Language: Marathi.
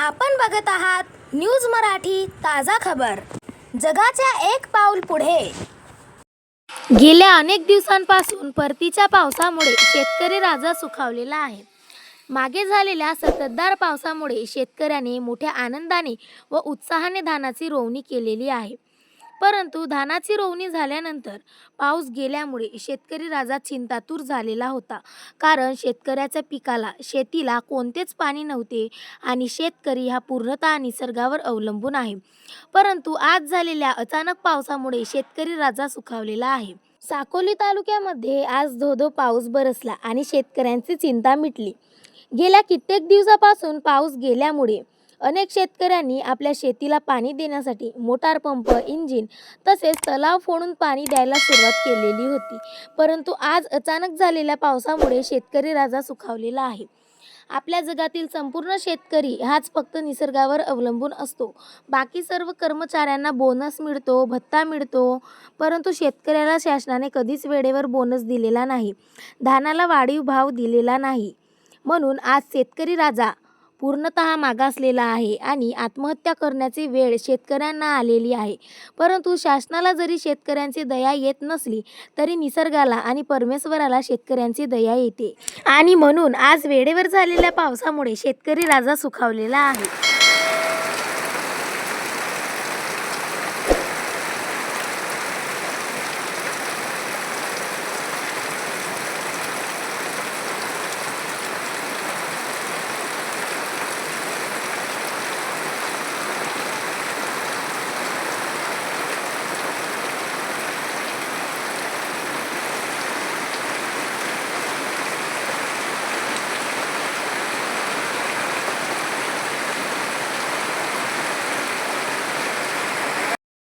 आपण बघत आहात न्यूज मराठी ताजा खबर. जगाच्या एक पाऊल पुढे. गेल्या अनेक दिवसांपासून परतीच्या पावसामुळे शेतकरी राजा सुखावलेला आहे. मागे झालेल्या संततधार पावसामुळे शेतकऱ्याने मोठ्या आनंदाने व उत्साहाने धानाची रोवणी केलेली आहे. परंतु धानाची रोवणी झाल्यानंतर पाऊस गेल्यामुळे शेतकरी राजा चिंतातूर झालेला होता. कारण शेतकऱ्याच्या पिकाला शेतीला कोणतेच पाणी नव्हते आणि शेतकरी हा पूर्णतः निसर्गावर अवलंबून आहे. परंतु आज झालेल्या अचानक पावसामुळे शेतकरी राजा सुखावलेला आहे. साकोली तालुक्यामध्ये आज धोधो पाऊस बरसला आणि शेतकऱ्यांची चिंता मिटली. गेल्या कित्येक दिवसापासून पाऊस गेल्यामुळे अनेक शेतकऱ्यांनी आपल्या शेतीला पाणी देण्यासाठी मोटार पंप इंजिन तसेच तलाव फोडून पाणी द्यायला सुरुवात केलेली होती. परंतु आज अचानक झालेल्या पावसामुळे शेतकरी राजा सुखावलेला आहे. आपल्या जगातील संपूर्ण शेतकरी हाच फक्त निसर्गावर अवलंबून असतो. बाकी सर्व कर्मचाऱ्यांना बोनस मिळतो भत्ता मिळतो. परंतु शेतकऱ्याला शासनाने कधीच वेळेवर बोनस दिलेला नाही. धानाला वाढीव भाव दिलेला नाही. म्हणून आज शेतकरी राजा पूर्णतः मागासलेला आहे आणि आत्महत्या करण्याची वेळ शेतकऱ्यांना आलेली आहे. परंतु शासनाला जरी शेतकऱ्यांची दया येत नसली तरी निसर्गाला आणि परमेश्वराला शेतकऱ्यांची दया येते. आणि म्हणून आज वेळेवर झालेल्या पावसामुळे शेतकरी राजा सुखावलेला आहे.